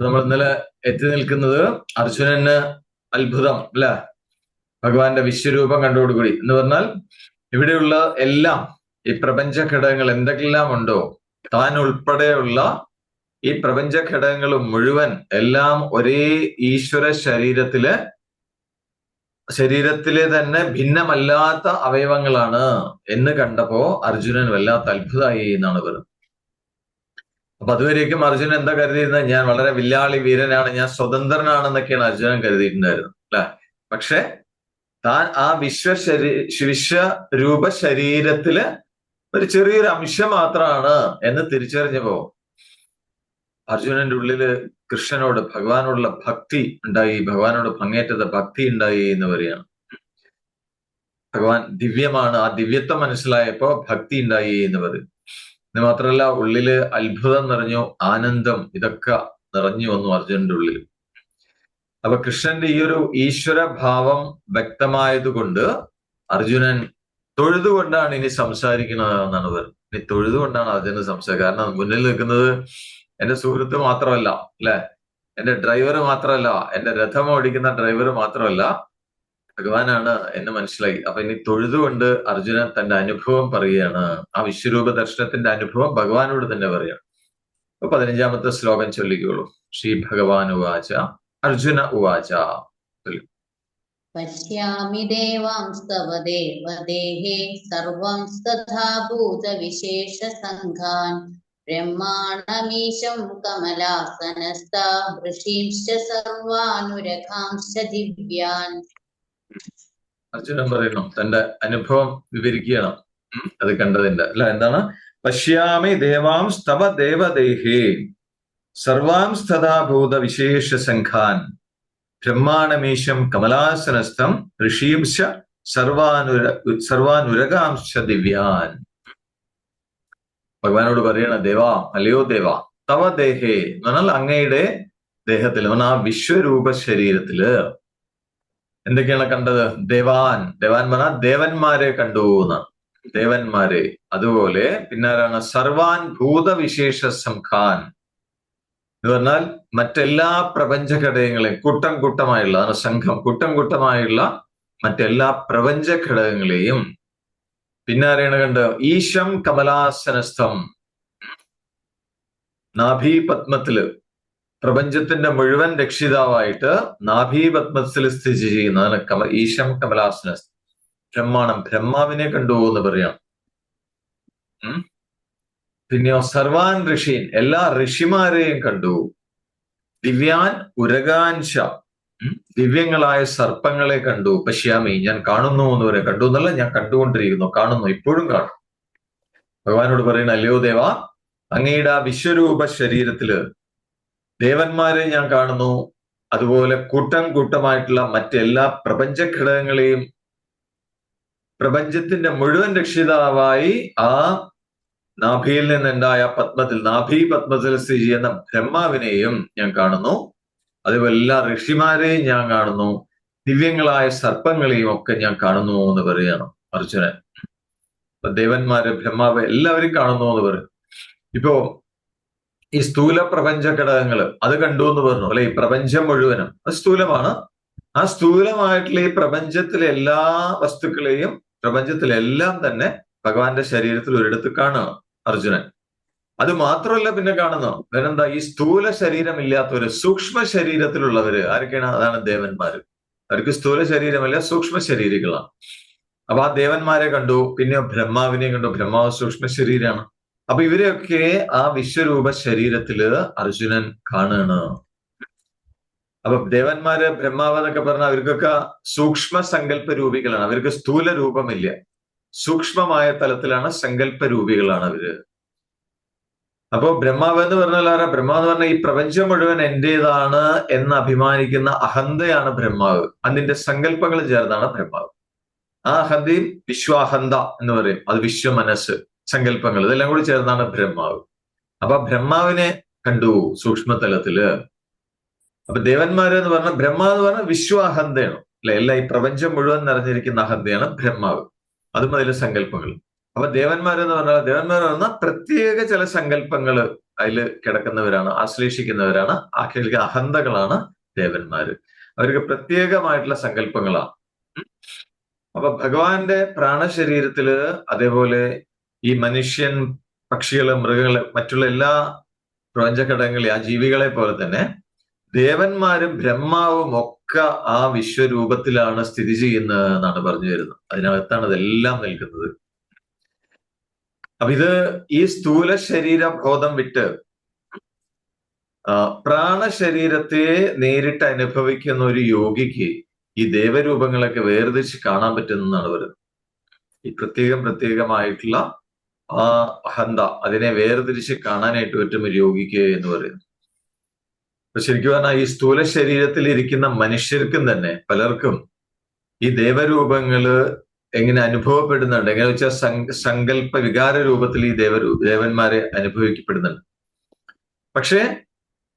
നമ്മൾ ഇന്നലെ എത്തി നിൽക്കുന്നത് അർജുനന് അത്ഭുതം അല്ല? ഭഗവാന്റെ വിശ്വരൂപം കണ്ടോടുകൂടി എന്ന് പറഞ്ഞാൽ ഇവിടെയുള്ള എല്ലാം ഈ പ്രപഞ്ച ഘടകങ്ങൾ എന്തെല്ലാം ഉണ്ടോ താൻ ഉൾപ്പെടെയുള്ള ഈ പ്രപഞ്ച ഘടകങ്ങൾ മുഴുവൻ എല്ലാം ഒരേ ഈശ്വര ശരീരത്തിൽ ശരീരത്തിലെ തന്നെ ഭിന്നമല്ലാത്ത അവയവങ്ങളാണ് എന്ന് കണ്ടപ്പോ അർജുനൻ വല്ലാത്ത അത്ഭുതമായി എന്നാണ് പറയുന്നത്. അപ്പൊ അതുവരേക്കും അർജുനൻ എന്താ കരുതിയിരുന്നത്? ഞാൻ വളരെ വില്ലാളി വീരനാണ് ഞാൻ സ്വതന്ത്രനാണെന്നൊക്കെയാണ് അർജുനൻ കരുതിയിട്ടുണ്ടായിരുന്നത് അല്ലെ? പക്ഷെ താൻ ആ വിശ്വ ശരീ വിശ്വരൂപ ശരീരത്തിൽ ഒരു ചെറിയൊരു അംശം മാത്രമാണ് എന്ന് തിരിച്ചറിഞ്ഞപ്പോ അർജുനന്റെ ഉള്ളിൽ കൃഷ്ണനോട് ഭഗവാനോടുള്ള ഭക്തി ഉണ്ടായി ഭഗവാനോട് ഭംഗേറ്റത ഭക്തി ഉണ്ടായി എന്ന് പറയാണ് ഭഗവാൻ ദിവ്യമാണ്. ആ ദിവ്യത്വം മനസ്സിലായപ്പോ ഭക്തി ഉണ്ടായി എന്ന് പറയും ഇത് മാത്രമല്ല ഉള്ളിൽ അത്ഭുതം നിറഞ്ഞു ആനന്ദം ഇതൊക്കെ നിറഞ്ഞു വന്നു അർജുനന്റെ ഉള്ളിൽ അപ്പൊ കൃഷ്ണന്റെ ഈ ഒരു ഈശ്വര ഭാവം വ്യക്തമായതുകൊണ്ട് അർജുനൻ തൊഴുതുകൊണ്ടാണ് ഇനി സംസാരിക്കുന്നത് എന്നാണ് പറയുന്നത്. ഇനി തൊഴുതുകൊണ്ടാണ് അർജുനൻ സംസാരിക്കുക കാരണം മുന്നിൽ നിൽക്കുന്നത് എന്റെ സുഹൃത്ത് മാത്രമല്ല അല്ലെ? എന്റെ ഡ്രൈവർ മാത്രമല്ല എന്റെ രഥം ഓടിക്കുന്ന ഡ്രൈവർ മാത്രമല്ല ഭഗവാനാണ് എന്ന് മനസ്സിലായി. അപ്പൊ ഇനി തൊഴുതുകൊണ്ട് അർജുനൻ തന്റെ അനുഭവം പറയുകയാണ്. ആ വിശ്വരൂപ ദർശനത്തിന്റെ അനുഭവം ഭഗവാനോട് തന്നെ പറയാണ്. അപ്പൊ പതിനഞ്ചാമത്തെ ശ്ലോകം ചൊല്ലിക്കോളൂ. ശ്രീ ഭഗവാൻ ഉവാച അർജുന ഉവാച. പശ്യാമി ദേവാംസ്തവ ദേവദേഹേ സർവം ഭൂതവിശേഷ സംഘാൻ ബ്രഹ്മാണമീശം കമലാസനസ്ഥ ഋഷീംശ്ച ദിവ്യാൻ അർജുനൻ പറയുന്നു തന്റെ അനുഭവം വിവരിക്കണം അത് കണ്ടതിന്റെ. അല്ല എന്താണ്? പശ്യാമി ദേവാം സ്തവ ദേവദേഹേ സർവാം സ്ഥതാഭൂത വിശേഷ സംഘാൻ ബ്രഹ്മാണമീശം കമലാസനസ്ഥം ഋഷീംശ സർവാനുര സർവാനുരകാംശ ദിവ്യാൻ. ഭഗവാനോട് പറയണ ദേവാ അല്ലയോ ദേവാ തവ ദേഹേ എന്ന് പറഞ്ഞാൽ അങ്ങയുടെ ദേഹത്തിൽ ആ വിശ്വരൂപ ശരീരത്തിൽ എന്തൊക്കെയാണ് കണ്ടത്? ദേവാൻ. ദേവാൻ ദേവന്മാരെ കണ്ടു എന്നാണ്. ദേവന്മാരെ. അതുപോലെ പിന്നാരാണ്? സർവാൻ ഭൂതവിശേഷ സംഖാൻ എന്ന് പറഞ്ഞാൽ മറ്റെല്ലാ പ്രപഞ്ച ഘടകങ്ങളെയും കൂട്ടം കൂട്ടമായുള്ള അതാണ് സംഘം കൂട്ടം കൂട്ടമായുള്ള മറ്റെല്ലാ പ്രപഞ്ച ഘടകങ്ങളെയും പിന്നാരെയാണ് കണ്ട് ഈശം കമലാസനസ്ഥം. നാഭീ പത്മത്തിൽ പ്രപഞ്ചത്തിന്റെ മുഴുവൻ രക്ഷിതാവായിട്ട് നാഭി പത്മത്തിൽ സ്ഥിതി ചെയ്യുന്നതാണ് കമ ഈശം കമലാസന. ബ്രഹ്മാണം. ബ്രഹ്മാവിനെ കണ്ടു പറയാം. പിന്നെയോ സർവാൻ ഋഷീൻ. എല്ലാ ഋഷിമാരെയും കണ്ടു. ദിവ്യാൻ ഉരകാൻശ ദിവ്യങ്ങളായ സർപ്പങ്ങളെ കണ്ടു. പശ്യാമി ഞാൻ കാണുന്നു എന്ന് പറയാം കണ്ടു എന്നല്ല ഞാൻ കണ്ടുകൊണ്ടിരിക്കുന്നു. കാണുന്നു. ഇപ്പോഴും കാണും. ഭഗവാനോട് പറയുന്ന അല്ലയോ ദേവ അങ്ങയുടെ ആ വിശ്വരൂപ ശരീരത്തിൽ ദേവന്മാരെ ഞാൻ കാണുന്നു. അതുപോലെ കൂട്ടം കൂട്ടമായിട്ടുള്ള മറ്റെല്ലാ പ്രപഞ്ച ഘടകങ്ങളെയും പ്രപഞ്ചത്തിന്റെ മുഴുവൻ രക്ഷിതാവായി ആ നാഭിയിൽ നിന്നുണ്ടായ പത്മത്തിൽ നാഭി പത്മത്തിൽ സ്ഥിതി ചെയ്യുന്ന ബ്രഹ്മാവിനെയും ഞാൻ കാണുന്നു. അതുപോലെ എല്ലാ ഋഷിമാരെയും ഞാൻ കാണുന്നു. ദിവ്യങ്ങളായ സർപ്പങ്ങളെയും ഒക്കെ ഞാൻ കാണുന്നു എന്ന് പറയുകയാണ് അർജുനൻ. ദേവന്മാര് ബ്രഹ്മാവ് എല്ലാവരും കാണുന്നു എന്ന് പറയും. ഇപ്പോ ഈ സ്ഥൂല പ്രപഞ്ച ഘടകങ്ങൾ അത് കണ്ടു എന്ന് പറഞ്ഞു അല്ലെ? ഈ പ്രപഞ്ചം മുഴുവനും അത് സ്ഥൂലമാണ്. ആ സ്ഥൂലമായിട്ടുള്ള ഈ പ്രപഞ്ചത്തിലെ എല്ലാ വസ്തുക്കളെയും പ്രപഞ്ചത്തിലെല്ലാം തന്നെ ഭഗവാന്റെ ശരീരത്തിൽ ഒരിടത്ത് കാണുകയാണ് അർജുനൻ. അത് മാത്രമല്ല പിന്നെ കാണുന്നു പിന്നെന്താ ഈ സ്ഥൂല ശരീരമില്ലാത്തവര് സൂക്ഷ്മ ശരീരത്തിലുള്ളവര് ആരൊക്കെയാണ്? അതാണ് ദേവന്മാര്. അവർക്ക് സ്ഥൂല ശരീരമല്ല സൂക്ഷ്മ ശരീരങ്ങളാണ് അപ്പൊ ആ ദേവന്മാരെ കണ്ടു പിന്നെ ബ്രഹ്മാവിനെ കണ്ടു. ബ്രഹ്മാവ് സൂക്ഷ്മ ശരീരമാണ്. അപ്പൊ ഇവരെയൊക്കെ ആ വിശ്വരൂപ ശരീരത്തിൽ അർജുനൻ കാണുകയാണ് അപ്പൊ ദേവന്മാര് ബ്രഹ്മാവ് എന്നൊക്കെ പറഞ്ഞാൽ അവർക്കൊക്കെ സൂക്ഷ്മ സങ്കല്പ രൂപികളാണ് അവർക്ക് സ്ഥൂല രൂപമില്ല. സൂക്ഷ്മമായ തലത്തിലാണ് സങ്കല്പ രൂപികളാണ് അവർ. അപ്പോ ബ്രഹ്മാവ് എന്ന് പറഞ്ഞാൽ ആരാ? ബ്രഹ്മാവ് എന്ന് പറഞ്ഞാൽ ഈ പ്രപഞ്ചം മുഴുവൻ എന്റേതാണ് എന്ന് അഭിമാനിക്കുന്ന അഹന്തയാണ് ബ്രഹ്മാവ്. അതിന്റെ സങ്കല്പങ്ങൾ ചേർന്നാണ് ബ്രഹ്മാവ്. ആ അഹന്തയും വിശ്വാഹന്ത എന്ന് പറയും. അത് വിശ്വമനസ് സങ്കല്പങ്ങൾ ഇതെല്ലാം കൂടി ചേർന്നാണ് ബ്രഹ്മാവ്. അപ്പൊ ബ്രഹ്മാവിനെ കണ്ടു സൂക്ഷ്മതലത്തിൽ അപ്പൊ ദേവന്മാര് എന്ന് പറഞ്ഞാൽ ബ്രഹ്മ എന്ന് പറഞ്ഞാൽ വിശ്വാഹന്തയാണ് അല്ലെ? എല്ലാ ഈ പ്രപഞ്ചം മുഴുവൻ നിറഞ്ഞിരിക്കുന്ന അഹന്തയാണ് ബ്രഹ്മാവ്. അതും അതിലെ സങ്കല്പങ്ങൾ. അപ്പൊ ദേവന്മാരെന്ന് പറഞ്ഞാൽ ദേവന്മാർ പറഞ്ഞാൽ പ്രത്യേക ചില സങ്കല്പങ്ങൾ അതിൽ കിടക്കുന്നവരാണ് ആശ്ലേഷിക്കുന്നവരാണ് ആഖ്യാലിക അഹന്തകളാണ് ദേവന്മാര്. അവർക്ക് പ്രത്യേകമായിട്ടുള്ള സങ്കല്പങ്ങളാണ്. അപ്പൊ ഭഗവാന്റെ പ്രാണശരീരത്തിൽ അതേപോലെ ഈ മനുഷ്യൻ പക്ഷികൾ മൃഗങ്ങൾ മറ്റുള്ള എല്ലാ പ്രപഞ്ചഘടകങ്ങളിൽ ആ ജീവികളെ പോലെ തന്നെ ദേവന്മാരും ബ്രഹ്മാവും ഒക്കെ ആ വിശ്വരൂപത്തിലാണ് സ്ഥിതി ചെയ്യുന്നത് എന്നാണ് പറഞ്ഞു വരുന്നത്. അതിനകത്താണ് ഇതെല്ലാം നിൽക്കുന്നത്. അപ്പൊ ഇത് ഈ സ്ഥൂല ശരീര ബോധം വിട്ട് പ്രാണശരീരത്തെ നേരിട്ട് അനുഭവിക്കുന്ന ഒരു യോഗിക്ക് ഈ ദേവരൂപങ്ങളൊക്കെ വേർതിരിച്ച് കാണാൻ പറ്റുന്നതാണ് പറയുന്നത്. ഈ പ്രത്യേകം പ്രത്യേകമായിട്ടുള്ള ആ അഹന്ത അതിനെ വേർതിരിച്ച് കാണാനായിട്ട് പറ്റും യോഗിക്ക് എന്ന് പറയുന്നു അപ്പൊ ശരിക്കും പറഞ്ഞാൽ ഈ സ്ഥൂല ശരീരത്തിൽ ഇരിക്കുന്ന മനുഷ്യർക്കും തന്നെ പലർക്കും ഈ ദേവരൂപങ്ങൾ എങ്ങനെ അനുഭവപ്പെടുന്നുണ്ട്? എങ്ങനെ വെച്ചാൽ സങ്ക- സങ്കല്പ വികാര രൂപത്തിൽ ഈ ദേവരൂ ദേവന്മാരെ അനുഭവിക്കപ്പെടുന്നുണ്ട്. പക്ഷേ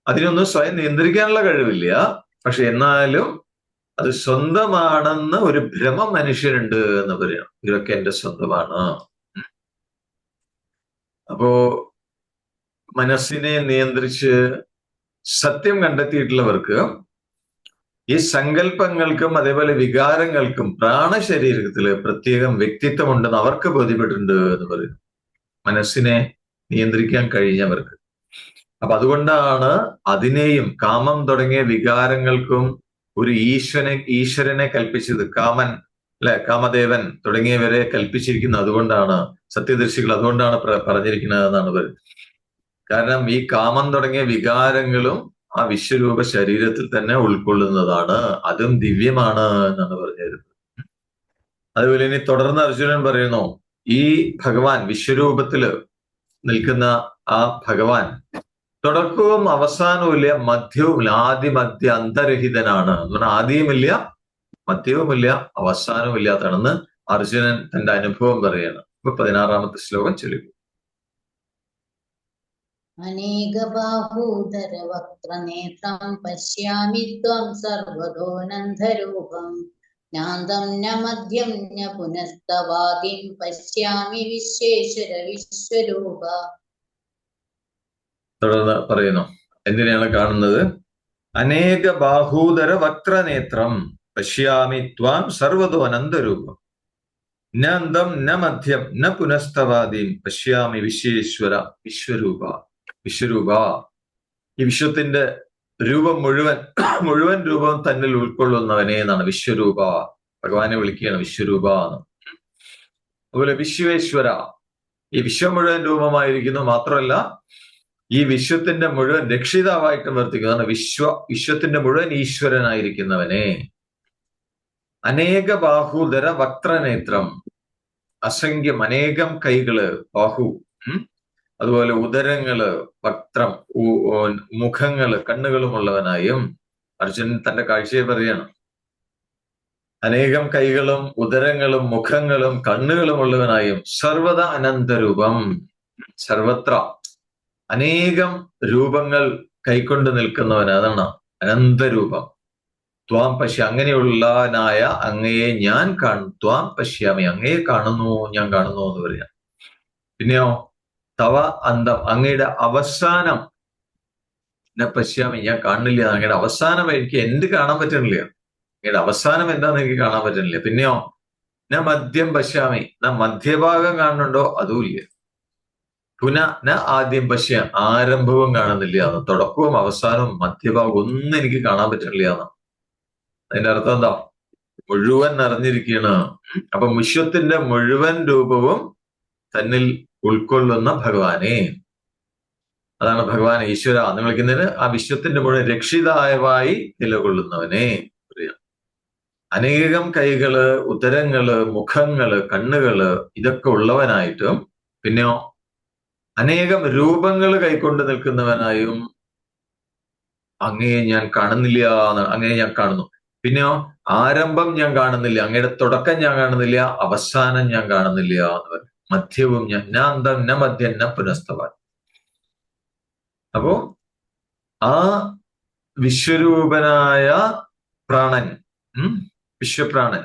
അതിനൊന്നും സ്വയം നിയന്ത്രിക്കാനുള്ള കഴിവില്ല. പക്ഷെ എന്നാലും അത് സ്വന്തമാണെന്ന് ഒരു ഭ്രമം മനുഷ്യരുണ്ട് എന്ന് പറയണം. ഇതൊക്കെ എന്റെ സ്വന്തമാണ്. അപ്പോ മനസ്സിനെ നിയന്ത്രിച്ച് സത്യം കണ്ടെത്തിയിട്ടുള്ളവർക്ക് ഈ സങ്കല്പങ്ങൾക്കും അതേപോലെ വികാരങ്ങൾക്കും പ്രാണശരീരത്തിൽ പ്രത്യേകം വ്യക്തിത്വമുണ്ടെന്ന് അവർക്ക് ബോധ്യപ്പെട്ടിട്ടുണ്ട് എന്ന് പറയുന്നു. മനസ്സിനെ നിയന്ത്രിക്കാൻ കഴിഞ്ഞവർക്ക്. അപ്പൊ അതുകൊണ്ടാണ് അതിനെയും കാമം തുടങ്ങിയ വികാരങ്ങൾക്കും ഒരു ഈശ്വരനെ ഈശ്വരനെ കൽപ്പിച്ചത് കാമൻ അല്ലെ? കാമദേവൻ തുടങ്ങിയവരെ കൽപ്പിച്ചിരിക്കുന്നത് അതുകൊണ്ടാണ് സത്യദർശികൾ അതുകൊണ്ടാണ് പറഞ്ഞിരിക്കുന്നത് എന്നാണ് പറയുന്നത് കാരണം ഈ കാമം തുടങ്ങിയ വികാരങ്ങളും ആ വിശ്വരൂപ ശരീരത്തിൽ തന്നെ ഉൾക്കൊള്ളുന്നതാണ്. അതും ദിവ്യമാണ് എന്നാണ് പറഞ്ഞിരുന്നത്. അതുപോലെ ഇനി തുടർന്ന് അർജുനൻ പറയുന്നു ഈ ഭഗവാൻ വിശ്വരൂപത്തിൽ നിൽക്കുന്ന ആ ഭഗവാൻ തുടക്കവും അവസാനവും ഇല്ല മധ്യവും ആദ്യമധ്യ അന്തരഹിതനാണ്. എന്ന് പറഞ്ഞാൽ ആദ്യവുമില്ല മദ്യവുമില്ല അവസാനവുമില്ലാത്തതാണെന്ന് അർജുനൻ തന്റെ അനുഭവം പറയാണ് അപ്പൊ പതിനാറാമത്തെ ശ്ലോകം ചൊല്ലുക അനേകബാഹൂതരവക്ത്രനേത്രം പശ്യാമി ത്വം സർവതോ നന്ദരൂപം നാന്തം ന മദ്യം ന പുനസ്തവാദിം പശ്യാമി വിശ്വേശ്വര വിശ്വരൂപ തുടർന്ന് പറയുന്നു. എന്തിനാണ് കാണുന്നത്? അനേക ബാഹൂതര വക്രനേത്രം പശ്യാമി ത്വാം സർവതോ അനന്തരൂപം ന അന്തം ന മധ്യം ന പുനസ്തവാദീം പശ്യാമി വിശ്വേശ്വര വിശ്വരൂപ വിശ്വരൂപ ഈ വിശ്വത്തിന്റെ രൂപം മുഴുവൻ മുഴുവൻ രൂപം തന്നിൽ ഉൾക്കൊള്ളുന്നവനെ എന്നാണ് വിശ്വരൂപ. ഭഗവാനെ വിളിക്കുകയാണ് വിശ്വരൂപ എന്ന്. അതുപോലെ വിശ്വേശ്വര. ഈ വിശ്വം മുഴുവൻ രൂപമായിരിക്കുന്നു മാത്രമല്ല ഈ വിശ്വത്തിന്റെ മുഴുവൻ രക്ഷിതാവായിട്ട് വർത്തിക്കുന്നതാണ് വിശ്വ വിശ്വത്തിന്റെ മുഴുവൻ ഈശ്വരനായിരിക്കുന്നവനെ. അനേക ബാഹുധര വക്രനേത്രം. അസംഖ്യം അനേകം കൈകൾ ബാഹു അതുപോലെ ഉദരങ്ങൾ വക്രം മുഖങ്ങൾ കണ്ണുകളുമുള്ളവനായും അർജുനൻ തന്റെ കാഴ്ചയെ പറയാണ് അനേകം കൈകളും ഉദരങ്ങളും മുഖങ്ങളും കണ്ണുകളും ഉള്ളവനായും സർവത അനന്തരൂപം സർവത്ര. അനേകം രൂപങ്ങൾ കൈക്കൊണ്ട് നിൽക്കുന്നവൻ അതാണ് അനന്തരൂപം. ത്വാം പശ്യ അങ്ങനെയുള്ളവനായ അങ്ങയെ ഞാൻ കാണും ത്വാം പശ്യാമി അങ്ങയെ കാണുന്നു ഞാൻ കാണുന്നു എന്ന് പറയാം. പിന്നെയോ തവ അന്തം അങ്ങയുടെ അവസാനം. എന്നെ പശ്യാമി ഞാൻ കാണുന്നില്ല അങ്ങയുടെ അവസാനം എനിക്ക് എന്ത് കാണാൻ പറ്റണില്ല അങ്ങയുടെ അവസാനം എന്താന്ന് എനിക്ക് കാണാൻ പറ്റണില്ല പിന്നെയോ ഞാൻ മദ്യം പശ്യാമി ഞാൻ മധ്യഭാഗം കാണുന്നുണ്ടോ? അതുമില്ല പുന ന ആദ്യം പശ്യ ആരംഭവും കാണുന്നില്ല. തുടക്കവും അവസാനവും മധ്യഭാഗം ഒന്നും എനിക്ക് കാണാൻ പറ്റണില്ല എന്ന്. അതിന്റെ അർത്ഥം എന്താ? മുഴുവൻ നിറഞ്ഞിരിക്കുകയാണ് അപ്പൊ വിശ്വത്തിന്റെ മുഴുവൻ രൂപവും തന്നിൽ ഉൾക്കൊള്ളുന്ന ഭഗവാനെ. അതാണ് ഭഗവാൻ ഈശ്വര എന്ന് വിളിക്കുന്നതിന് ആ വിശ്വത്തിന്റെ മുഴുവൻ രക്ഷിതായവായി നിലകൊള്ളുന്നവനെ. പറയാം അനേകം കൈകൾ ഉദരങ്ങൾ മുഖങ്ങൾ കണ്ണുകൾ ഇതൊക്കെ ഉള്ളവനായിട്ടും പിന്നെയോ അനേകം രൂപങ്ങൾ കൈക്കൊണ്ട് നിൽക്കുന്നവനായും അങ്ങയെ ഞാൻ കാണുന്നില്ല അങ്ങയെ ഞാൻ കാണുന്നു. പിന്നെയോ ആരംഭം ഞാൻ കാണുന്നില്ല അങ്ങയുടെ തുടക്കം ഞാൻ കാണുന്നില്ല അവസാനം ഞാൻ കാണുന്നില്ല എന്ന് പറയും മധ്യവും ഞാൻ ഞാൻ അന്തം ന മധ്യം ന പുനസ്തവാൻ അപ്പോ ആ വിശ്വരൂപനായ പ്രാണൻ ഉം വിശ്വപ്രാണൻ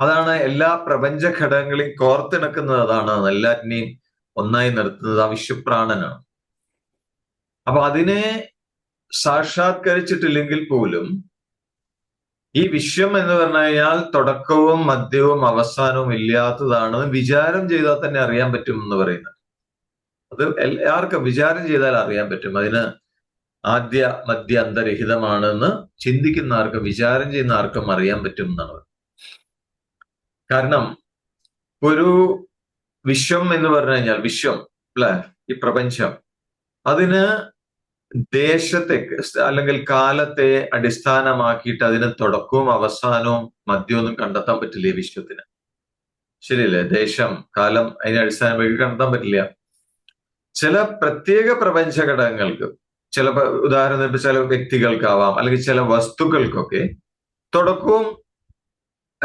അതാണ് എല്ലാ പ്രപഞ്ച ഘടകങ്ങളെയും കോർത്തിണക്കുന്നത്. അതാണ് എല്ലാറ്റിനെയും ഒന്നായി നിർത്തുന്നത് ആ വിശ്വപ്രാണനാണ്. അപ്പൊ അതിനെ സാക്ഷാത്കരിച്ചിട്ടില്ലെങ്കിൽ പോലും ഈ വിശ്വം എന്ന് പറഞ്ഞു കഴിഞ്ഞാൽ തുടക്കവും മധ്യവും അവസാനവും ഇല്ലാത്തതാണ് വിചാരം ചെയ്താൽ തന്നെ അറിയാൻ പറ്റും എന്ന് പറയുന്നത്. അത് എല്ലാവർക്കും വിചാരം ചെയ്താൽ അറിയാൻ പറ്റും. അതിന് ആദ്യ മധ്യ അന്തരഹിതമാണെന്ന് ചിന്തിക്കുന്ന ആർക്കും വിചാരം ചെയ്യുന്ന ആർക്കും അറിയാൻ പറ്റും എന്നാണ് കാരണം ഒരു വിശ്വം എന്ന് പറഞ്ഞു കഴിഞ്ഞാൽ വിശ്വം അല്ലെ? ഈ പ്രപഞ്ചം. അതിന് ദേശത്തെ അല്ലെങ്കിൽ കാലത്തെ അടിസ്ഥാനമാക്കിയിട്ട് അതിന് തുടക്കവും അവസാനവും മധ്യവും കണ്ടെത്താൻ പറ്റില്ല ഈ വിശ്വത്തിന്. ശരിയല്ലേ? ദേശം കാലം അതിനെ അടിസ്ഥാനമാക്കി കണ്ടെത്താൻ പറ്റില്ല. ചില പ്രത്യേക പ്രപഞ്ച ഘടകങ്ങൾക്ക് ചില ഉദാഹരണത്തിന് ചില വ്യക്തികൾക്കാവാം അല്ലെങ്കിൽ ചില വസ്തുക്കൾക്കൊക്കെ തുടക്കവും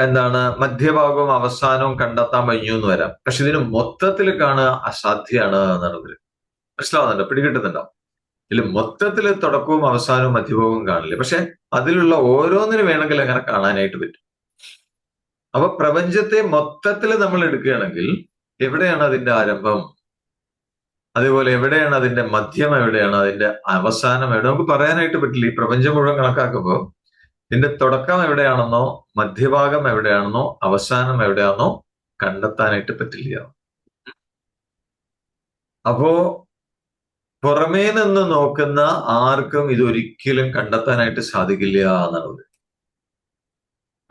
എന്താണ് മധ്യഭാഗവും അവസാനവും കണ്ടെത്താൻ കഴിഞ്ഞു എന്ന് വരാം. പക്ഷെ ഇതിന് മൊത്തത്തിൽ കാണുക അസാധ്യമാണ് എന്നാണ് ഇവർ മനസ്സിലാവുന്നുണ്ടോ? പിടികിട്ടുന്നുണ്ടോ? ഇതിൽ മൊത്തത്തിൽ തുടക്കവും അവസാനവും മധ്യഭാഗവും കാണില്ല? പക്ഷെ അതിലുള്ള ഓരോന്നിനും വേണമെങ്കിൽ അങ്ങനെ കാണാനായിട്ട് പറ്റും. അപ്പൊ പ്രപഞ്ചത്തെ മൊത്തത്തിൽ നമ്മൾ എടുക്കുകയാണെങ്കിൽ എവിടെയാണ് അതിന്റെ ആരംഭം? അതേപോലെ എവിടെയാണ് അതിന്റെ മധ്യം? എവിടെയാണ് അതിന്റെ അവസാനം? എവിടെ? നമുക്ക് പറയാനായിട്ട് പറ്റില്ല. ഈ പ്രപഞ്ചം മുഴുവൻ കണക്കാക്കുമ്പോൾ ഇതിന്റെ തുടക്കം എവിടെയാണെന്നോ മധ്യഭാഗം എവിടെയാണെന്നോ അവസാനം എവിടെയാണെന്നോ കണ്ടെത്താനായിട്ട് പറ്റില്ല. അപ്പോ പുറമേ നിന്ന് നോക്കുന്ന ആർക്കും ഇതൊരിക്കലും കണ്ടെത്താനായിട്ട് സാധിക്കില്ല എന്നുള്ളത്.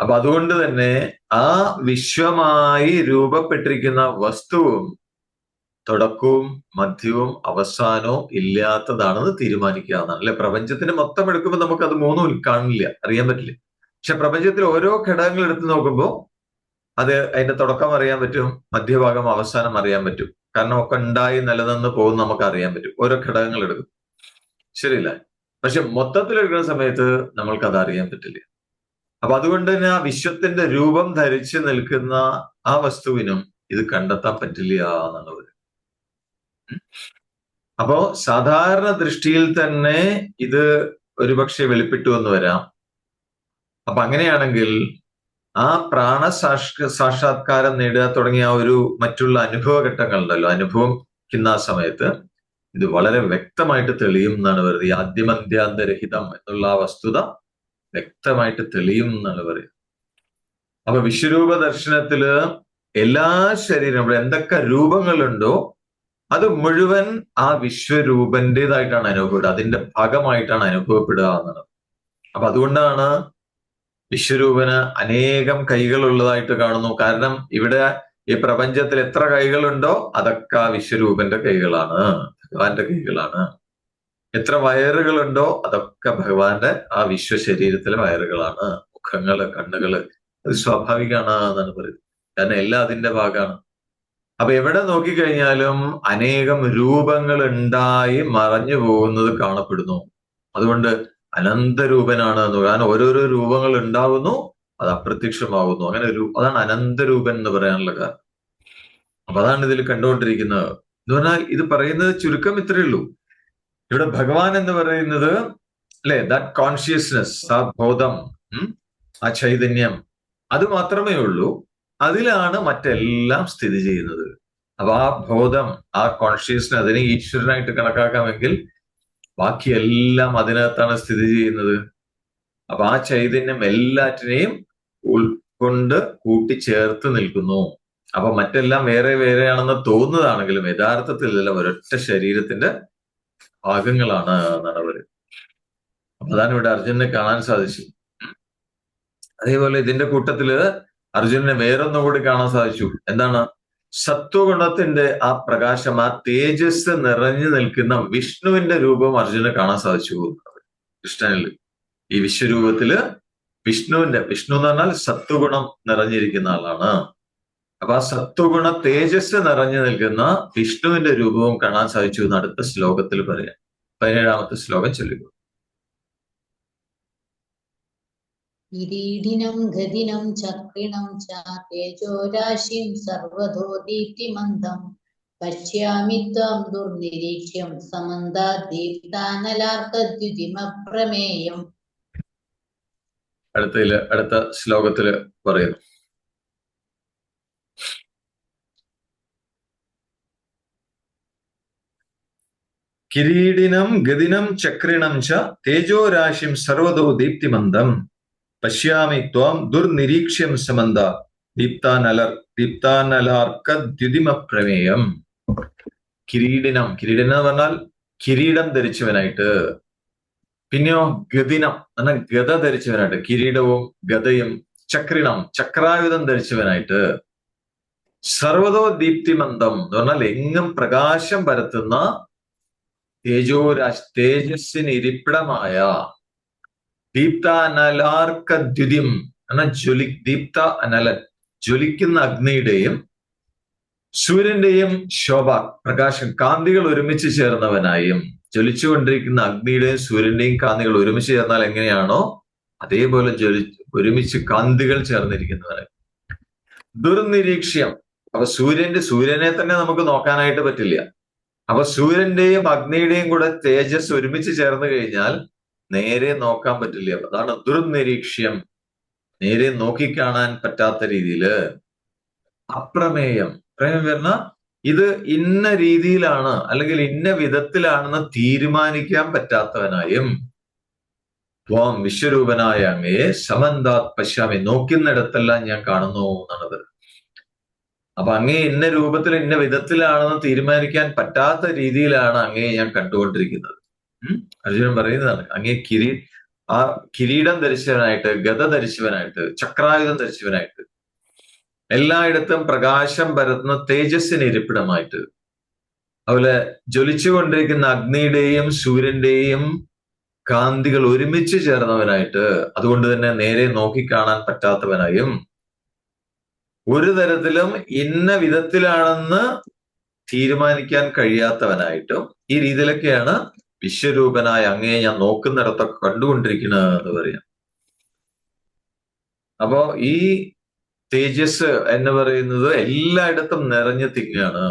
അപ്പൊ അതുകൊണ്ട് തന്നെ ആ വിശ്വമായി രൂപപ്പെട്ടിരിക്കുന്ന വസ്തുവും തുടക്കവും മധ്യവും അവസാനവും ഇല്ലാത്തതാണെന്ന് തീരുമാനിക്കുക എന്നാണ്. അല്ലെ? പ്രപഞ്ചത്തിന് മൊത്തം എടുക്കുമ്പോൾ നമുക്ക് അത് മൂന്നും കാണില്ല. അറിയാൻ പറ്റില്ല. പക്ഷെ പ്രപഞ്ചത്തിൽ ഓരോ ഘടകങ്ങൾ എടുത്ത് നോക്കുമ്പോൾ അത് അതിന്റെ തുടക്കം അറിയാൻ പറ്റും മധ്യഭാഗം അവസാനം അറിയാൻ പറ്റും. കാരണം ഒക്കെ ഉണ്ടായി നിലനിന്ന് പോകും നമുക്ക് അറിയാൻ പറ്റും. ഓരോ ഘടകങ്ങൾ എടുക്കും. ശരിയല്ല? പക്ഷെ മൊത്തത്തിൽ എടുക്കുന്ന സമയത്ത് നമ്മൾക്ക് അത് അറിയാൻ പറ്റില്ല. അപ്പൊ അതുകൊണ്ട് തന്നെ ആ വിശ്വത്തിന്റെ രൂപം ധരിച്ച് നിൽക്കുന്ന ആ വസ്തുവിനും ഇത് കണ്ടെത്താൻ പറ്റില്ല എന്നുള്ളത്. അപ്പോ സാധാരണ ദൃഷ്ടിയിൽ തന്നെ ഇത് ഒരുപക്ഷെ വെളിപ്പെട്ടു എന്ന് വരാം. അപ്പൊ അങ്ങനെയാണെങ്കിൽ ആ പ്രാണ സാക്ഷാത്കാരം നേടുക തുടങ്ങിയ ഒരു മറ്റുള്ള അനുഭവ ഘട്ടങ്ങളുണ്ടല്ലോ അനുഭവിക്കുന്ന ആ സമയത്ത് ഇത് വളരെ വ്യക്തമായിട്ട് തെളിയും എന്നാണ് പറയുന്നത്. ആദ്യമന്ത്യാന്തരഹിതം എന്നുള്ള ആ വസ്തുത വ്യക്തമായിട്ട് തെളിയും എന്നാണ് പറയുന്നത്. അപ്പൊ വിശ്വരൂപ ദർശനത്തിൽ എല്ലാ ശരീരം ഇവിടെ എന്തൊക്കെ രൂപങ്ങളുണ്ടോ അത് മുഴുവൻ ആ വിശ്വരൂപന്റേതായിട്ടാണ് അനുഭവപ്പെടുക. അതിന്റെ ഭാഗമായിട്ടാണ് അനുഭവപ്പെടുക എന്നുള്ളത് അപ്പൊ അതുകൊണ്ടാണ് വിശ്വരൂപന് അനേകം കൈകളുള്ളതായിട്ട് കാണുന്നു. കാരണം ഇവിടെ ഈ പ്രപഞ്ചത്തിൽ എത്ര കൈകളുണ്ടോ അതൊക്കെ ആ വിശ്വരൂപന്റെ കൈകളാണ്. ഭഗവാന്റെ കൈകളാണ്. എത്ര വയറുകളുണ്ടോ അതൊക്കെ ഭഗവാന്റെ ആ വിശ്വ ശരീരത്തിലെ വയറുകളാണ്. മുഖങ്ങൾ കണ്ണുകൾ. അത് സ്വാഭാവികമാണ് എന്നാണ് പറയുന്നത്. കാരണം എല്ലാം അതിന്റെ ഭാഗമാണ്. അപ്പൊ എവിടെ നോക്കിക്കഴിഞ്ഞാലും അനേകം രൂപങ്ങൾ ഉണ്ടായി മറഞ്ഞു പോകുന്നത് കാണപ്പെടുന്നു. അതുകൊണ്ട് അനന്തരൂപനാണ് എന്ന് കാരണം ഓരോരോ രൂപങ്ങൾ ഉണ്ടാവുന്നു അത് അപ്രത്യക്ഷമാകുന്നു അങ്ങനെ ഒരു അതാണ് അനന്തരൂപൻ എന്ന് പറയാനുള്ള കാരണം. അപ്പൊ അതാണ് ഇതിൽ കണ്ടുകൊണ്ടിരിക്കുന്നത്. എന്ന് പറഞ്ഞാൽ ഇത് പറയുന്നത് ചുരുക്കം ഇത്രയേ ഉള്ളൂ. ഇവിടെ ഭഗവാൻ എന്ന് പറയുന്നത് അല്ലെ ദാറ്റ് കോൺഷ്യസ്നെസ് ആ ബോധം ആ ചൈതന്യം അത് മാത്രമേ ഉള്ളൂ. അതിലാണ് മറ്റെല്ലാം സ്ഥിതി ചെയ്യുന്നത്. അപ്പൊ ആ ബോധം ആ കോൺഷ്യസ്നെസ് അതിനെ ഈശ്വരനായിട്ട് കണക്കാക്കാമെങ്കിൽ ബാക്കിയെല്ലാം അതിനകത്താണ് സ്ഥിതി ചെയ്യുന്നത്. അപ്പൊ ആ ചൈതന്യം എല്ലാറ്റിനെയും ഉൾക്കൊണ്ട് കൂട്ടിച്ചേർത്ത് നിൽക്കുന്നു. അപ്പൊ മറ്റെല്ലാം വേറെ വേറെയാണെന്ന് തോന്നുന്നതാണെങ്കിലും യഥാർത്ഥത്തിൽ എല്ലാം ഒരൊറ്റ ശരീരത്തിന്റെ ഭാഗങ്ങളാണ് എന്നാണ് അവർ അതാണ് ഇവിടെ അർജുനെ കാണാൻ സാധിച്ചു. അതേപോലെ ഇതിന്റെ കൂട്ടത്തിൽ അർജുനനെ വേറൊന്നും കൂടി കാണാൻ സാധിച്ചു. എന്താണ്? സത്വഗുണത്തിന്റെ ആ പ്രകാശം ആ തേജസ് നിറഞ്ഞു നിൽക്കുന്ന വിഷ്ണുവിന്റെ രൂപം അർജുനെ കാണാൻ സാധിച്ചു. പോകുന്നത് കൃഷ്ണനിൽ ഈ വിശ്വരൂപത്തിൽ വിഷ്ണുവിന്റെ വിഷ്ണു എന്ന് പറഞ്ഞാൽ സത്വഗുണം നിറഞ്ഞിരിക്കുന്ന ആളാണ്. അപ്പൊ ആ സത്വഗുണ തേജസ് നിറഞ്ഞു നിൽക്കുന്ന വിഷ്ണുവിന്റെ രൂപവും കാണാൻ സാധിച്ചു എന്ന് അടുത്ത ശ്ലോകത്തിൽ പറയാം. പതിനേഴാമത്തെ ശ്ലോകം ചൊല്ലുക. കിരീടിനം ഗതിനം ചക്രിണം ച തേജോരാശിം സർവതോ ദീപ്തിമന്ദം പശ്യാമി ത്വം ദുർനിരീക്ഷ്യം സമന്താദീപ്താനലാർക്കദ്യുതിമപ്രമേയം അടുത്തതിൽ അടുത്ത ശ്ലോകത്തിൽ പറയുന്നു. കിരീടിനം ഗതിനം ചക്രിണം ച തേജോരാശിം സർവതോ ദീപ്തിമന്ദം പശ്യാമി ത്വം ദുർനിരീക്ഷ്യം സമന്ത. ദീപ്താനലർ ദീപ്താനലാർക്ക ദ്യുതിമ പ്രമേയം കിരീടിനം കിരീടനം എന്ന് പറഞ്ഞാൽ കിരീടം ധരിച്ചവനായിട്ട്. പിന്നെയോ ഗതിനം എന്ന ഗത ധരിച്ചവനായിട്ട് കിരീടവും ഗതയും ചക്രിണം ചക്രായുധം ധരിച്ചവനായിട്ട്. സർവതോ ദീപ്തിമന്ദം എന്ന് പറഞ്ഞാൽ എങ്ങും പ്രകാശം പരത്തുന്ന തേജോരാശ് തേജസ്സിന് ഇരിപ്പിടമായ ദീപ്ത അനലാർക്ക ദ്യുതിം എന്ന ജ്വലി ദീപ്ത അനലൻ ജ്വലിക്കുന്ന അഗ്നിയുടെയും സൂര്യന്റെയും ശോഭ പ്രകാശം കാന്തികൾ ഒരുമിച്ച് ചേർന്നവനായും ജ്വലിച്ചുകൊണ്ടിരിക്കുന്ന അഗ്നിയുടെയും സൂര്യന്റെയും കാന്തികൾ ഒരുമിച്ച് ചേർന്നാൽ എങ്ങനെയാണോ അതേപോലെ ജ്വലി ഒരുമിച്ച് കാന്തികൾ ചേർന്നിരിക്കുന്നവനായി ദുർനിരീക്ഷ്യം. അപ്പൊ സൂര്യന്റെ സൂര്യനെ തന്നെ നമുക്ക് നോക്കാനായിട്ട് പറ്റില്ല. അപ്പൊ സൂര്യന്റെയും അഗ്നിയുടെയും കൂടെ തേജസ് ഒരുമിച്ച് ചേർന്ന് കഴിഞ്ഞാൽ നേരെ നോക്കാൻ പറ്റില്ല. അതാണ് ദുർനിരീക്ഷ്യം. നേരെ നോക്കിക്കാണാൻ പറ്റാത്ത രീതിയിൽ. അപ്രമേയം. പ്രമേയം പറഞ്ഞ ഇത് ഇന്ന രീതിയിലാണ് അല്ലെങ്കിൽ ഇന്ന വിധത്തിലാണെന്ന് തീരുമാനിക്കാൻ പറ്റാത്തവനായും ത്വം വിശ്വരൂപനായ അങ്ങയെ സമന്താത് പശ്യാമി. നോക്കുന്നിടത്തെല്ലാം ഞാൻ കാണുന്നു എന്നാണത് അപ്പൊ അങ്ങേ ഇന്ന രൂപത്തിൽ ഇന്ന വിധത്തിലാണെന്ന് തീരുമാനിക്കാൻ പറ്റാത്ത രീതിയിലാണ് അങ്ങേ ഞാൻ കണ്ടുകൊണ്ടിരിക്കുന്നത്. അർജുനൻ പറയുന്നതാണ്. അങ്ങേ കിരീ ആ കിരീടം ധരിച്ചവനായിട്ട് ഗത ധരിച്ചവനായിട്ട് ചക്രായുധം ധരിച്ചവനായിട്ട് എല്ലായിടത്തും പ്രകാശം പരത്തുന്ന തേജസ്സിന് ഇരിപ്പിടമായിട്ട് അതുപോലെ ജ്വലിച്ചുകൊണ്ടിരിക്കുന്ന അഗ്നിയുടെയും സൂര്യന്റെയും കാന്തികൾ ഒരുമിച്ച് ചേർന്നവനായിട്ട് അതുകൊണ്ട് തന്നെ നേരെ നോക്കിക്കാണാൻ പറ്റാത്തവനായും ഒരു തരത്തിലും ഇന്ന വിധത്തിലാണെന്ന് തീരുമാനിക്കാൻ കഴിയാത്തവനായിട്ടും ഈ രീതിയിലൊക്കെയാണ് വിശ്വരൂപനായ അങ്ങയെ ഞാൻ നോക്കുന്നിടത്തൊക്കെ കണ്ടുകൊണ്ടിരിക്കുന്നത് എന്ന് പറയാം. അപ്പോ ഈ തേജസ് എന്ന് പറയുന്നത് എല്ലായിടത്തും നിറഞ്ഞു തിങ്ങാണ്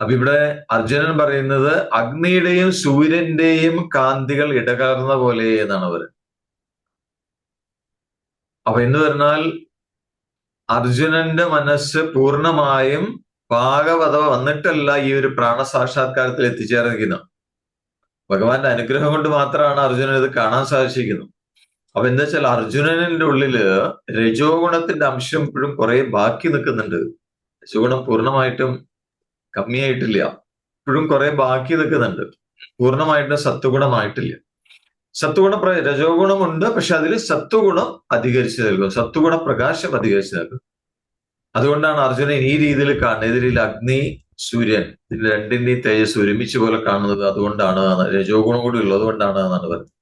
അപ്പൊ ഇവിടെ അർജുനൻ പറയുന്നത് അഗ്നിയുടെയും സൂര്യന്റെയും കാന്തികൾ ഇടകലർന്ന പോലെ എന്നാണ് പറയുന്നത്. അപ്പൊ എന്ന് പറഞ്ഞാൽ അർജുനന്റെ മനസ്സ് പൂർണമായും പാകവത വന്നിട്ടല്ല ഈ ഒരു പ്രാണസാക്ഷാത്കാരത്തിൽ എത്തിച്ചേർന്നിരിക്കുന്നത്. ഭഗവാന്റെ അനുഗ്രഹം കൊണ്ട് മാത്രമാണ് അർജുനൻ ഇത് കാണാൻ സാധിച്ചിരിക്കുന്നത്. അപ്പൊ എന്താ വെച്ചാൽ അർജുനനിന്റെ ഉള്ളിൽ രജോ ഗുണത്തിന്റെ അംശം ഇപ്പോഴും കുറെ ബാക്കി നിൽക്കുന്നുണ്ട്. രജോഗുണം പൂർണമായിട്ടും കമ്മിയായിട്ടില്ല. ഇപ്പോഴും കുറെ ബാക്കി നിൽക്കുന്നുണ്ട്. പൂർണമായിട്ടും സത്വഗുണമായിട്ടില്ല. സത്വഗുണ രജോഗുണമുണ്ട് രജോ ഗുണമുണ്ട് പക്ഷെ അതിൽ സത്വഗുണം അധികരിച്ചു നൽകും സത്വഗുണ പ്രകാശം അധികരിച്ചു നൽകും അതുകൊണ്ടാണ് അർജുനൻ ഈ രീതിയിൽ കാണുന്നത്. ഇതിൽ അഗ്നി സൂര്യൻ ഇതിൽ രണ്ടിന്റെയും തേജസ് ഒരുമിച്ച് പോലെ കാണുന്നത് അതുകൊണ്ടാണ് രജോ ഗുണം കൂടി ഉള്ളത് കൊണ്ടാണ് എന്നാണ് പറയുന്നത്.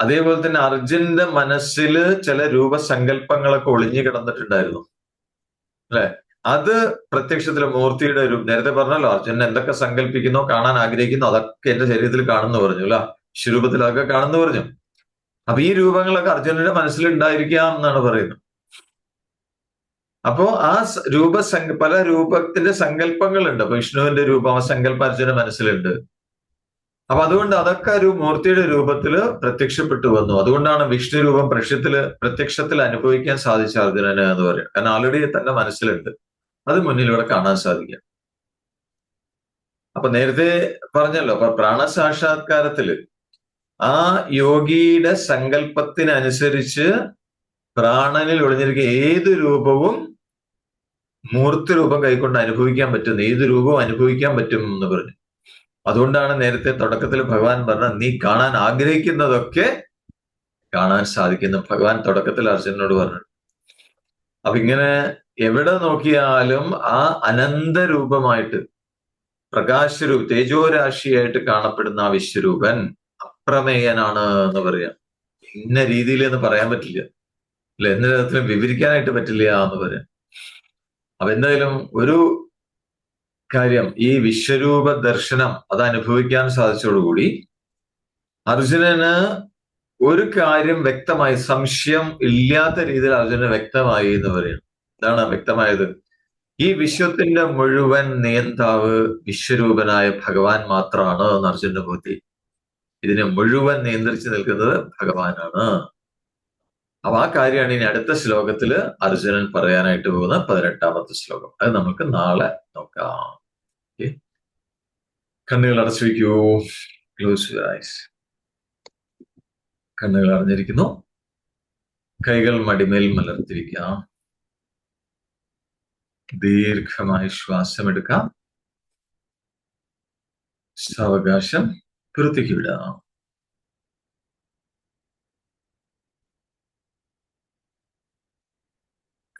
അതേപോലെ തന്നെ അർജുനന്റെ മനസ്സിൽ ചില രൂപസങ്കല്പങ്ങളൊക്കെ ഒളിഞ്ഞു കിടന്നിട്ടുണ്ടായിരുന്നു. അല്ലെ? അത് പ്രത്യക്ഷത്തിൽ മൂർത്തിയുടെ ഒരു നേരത്തെ പറഞ്ഞല്ലോ അർജുനൻ എന്തൊക്കെ സങ്കല്പിക്കുന്നോ കാണാൻ ആഗ്രഹിക്കുന്നു അതൊക്കെ എന്റെ ശരീരത്തിൽ കാണുന്നു പറഞ്ഞു അല്ല? ശുരൂപത്തിൽ അതൊക്കെ കാണുന്നു പറഞ്ഞു. അപ്പൊ ഈ രൂപങ്ങളൊക്കെ അർജുനന്റെ മനസ്സിൽ ഉണ്ടായിരിക്കാം എന്നാണ് പറയുന്നത്. അപ്പോ ആ രൂപ പല രൂപത്തിന്റെ സങ്കല്പങ്ങളുണ്ട്. വിഷ്ണുവിന്റെ രൂപം ആ സങ്കല്പം അർജുന മനസ്സിലുണ്ട്. അപ്പൊ അതുകൊണ്ട് അതൊക്കെ ഒരു മൂർത്തിയുടെ രൂപത്തിൽ പ്രത്യക്ഷപ്പെട്ടു വന്നു. അതുകൊണ്ടാണ് വിഷ്ണു രൂപം പ്രത്യക്ഷത്തിൽ പ്രത്യക്ഷത്തിൽ അനുഭവിക്കാൻ സാധിച്ച അർജുനന് എന്ന് പറയും. കാരണം ആൾറെഡി തന്റെ മനസ്സിലുണ്ട്. അത് മുന്നിലൂടെ കാണാൻ സാധിക്കാം. അപ്പൊ നേരത്തെ പറഞ്ഞല്ലോ അപ്പൊ പ്രാണസാക്ഷാത്കാരത്തിൽ ആ യോഗിയുടെ സങ്കല്പത്തിനനുസരിച്ച് പ്രാണനിൽ ഒളിഞ്ഞിരിക്കുന്ന ഏത് രൂപവും മൂർത്തി രൂപം കൈക്കൊണ്ട് അനുഭവിക്കാൻ പറ്റുന്നു ഏത് രൂപവും അനുഭവിക്കാൻ പറ്റും എന്ന് പറഞ്ഞു. അതുകൊണ്ടാണ് നേരത്തെ തുടക്കത്തിൽ ഭഗവാൻ പറഞ്ഞ നീ കാണാൻ ആഗ്രഹിക്കുന്നതൊക്കെ കാണാൻ സാധിക്കുന്നു. ഭഗവാൻ തുടക്കത്തിൽ അർജുനനോട് പറഞ്ഞു. അപ്പൊ ഇങ്ങനെ എവിടെ നോക്കിയാലും ആ അനന്ത രൂപമായിട്ട് പ്രകാശരൂപ തേജോരാശിയായിട്ട് കാണപ്പെടുന്ന ആ വിശ്വരൂപൻ അപ്രമേയനാണ് എന്ന് പറയാം. ഇന്ന രീതിയിൽ എന്ന് പറയാൻ പറ്റില്ല. അല്ല തരത്തിലും വിവരിക്കാനായിട്ട് പറ്റില്ല എന്ന് പറയാം. അപ്പൊ എന്തായാലും ഒരു കാര്യം ഈ വിശ്വരൂപ ദർശനം അത് അനുഭവിക്കാൻ സാധിച്ചതോടുകൂടി അർജുനന് ഒരു കാര്യം വ്യക്തമായി സംശയം ഇല്ലാത്ത രീതിയിൽ അർജുനന് വ്യക്തമായി എന്ന് പറയും ഇതാണ് വ്യക്തമായത്. ഈ വിശ്വത്തിന്റെ മുഴുവൻ നിയന്താവ് വിശ്വരൂപനായ ഭഗവാൻ മാത്രമാണ് എന്ന് അർജുനന്റെ ബുദ്ധി ഇതിനെ മുഴുവൻ നിയന്ത്രിച്ചു നിൽക്കുന്നത് ഭഗവാനാണ്. അപ്പൊ ആ കാര്യമാണ് ഇനി അടുത്ത ശ്ലോകത്തിൽ അർജുനൻ പറയാനായിട്ട് പോകുന്ന പതിനെട്ടാമത്തെ ശ്ലോകം. അത് നമുക്ക് നാളെ നോക്കാം. കണ്ണുകൾ അടച്ചു വയ്ക്കൂ ക്ലോസ് ഐസ് കണ്ണുകൾ അടഞ്ഞിരിക്കുന്നു. കൈകൾ മടിമേൽ മലർത്തിരിക്കാം ദീർഘമായി ശ്വാസം എടുക്കാം. സാവകാശം പുറത്തേക്ക് വിടാം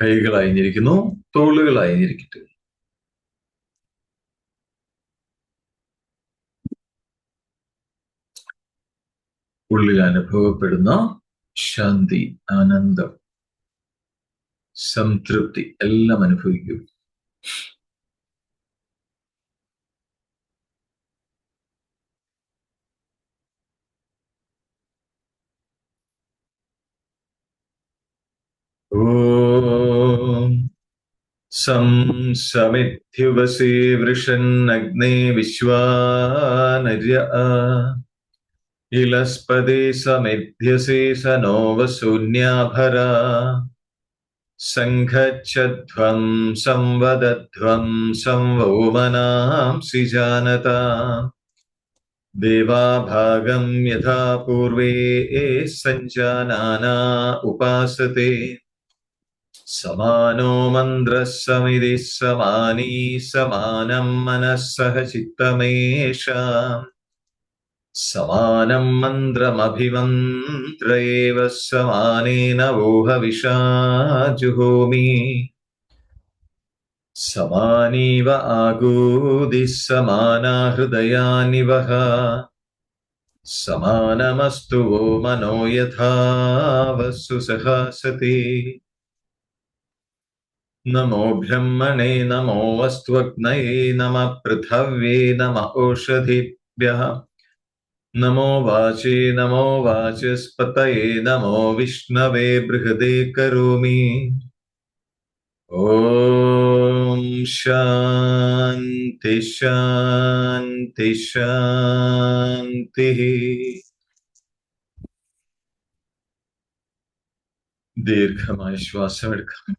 കൈകൾ അയഞ്ഞിരിക്കുന്നു തോളുകൾ ഉള്ളിൽ അനുഭവപ്പെടുന്ന ശാന്തി ആനന്ദം സംതൃപ്തി എല്ലാം അനുഭവിക്കും. ഓം संसमित्युवसे वृषन्नग्ने विश्वानर्य इलस्पति समिध्यसे स नो वसून्याभरा सङ्घच्छध्वं संवदध्वं संवोमनांसि जानता। देवाभागं यथा पूर्वे सञ्जानाना उपासते। समानो मन्द्रः समिति समानी समानम् मनःसह चित्तमेष। समानं मन्द्रमभिमन्त्र एव समानेन वोहविषाजुहोमि। समानीव आगूदिः समानाहृदयानि वः समानमस्तु वो मनो यथा वस्तु सहसति വസ്ത്വഗ്നയേ നമ പൃഥവ്യേ നമ ഓഷധിഭ്യഃ നമോ വാചേ നമോ വാചസ്പതയേ നമോ വിഷ്ണവേ ബൃഹദേ കരോമി ഓം ശാന്തി ശാന്തി ശാന്തി ദീർഘമായ ശ്വാസം എടുക്കാം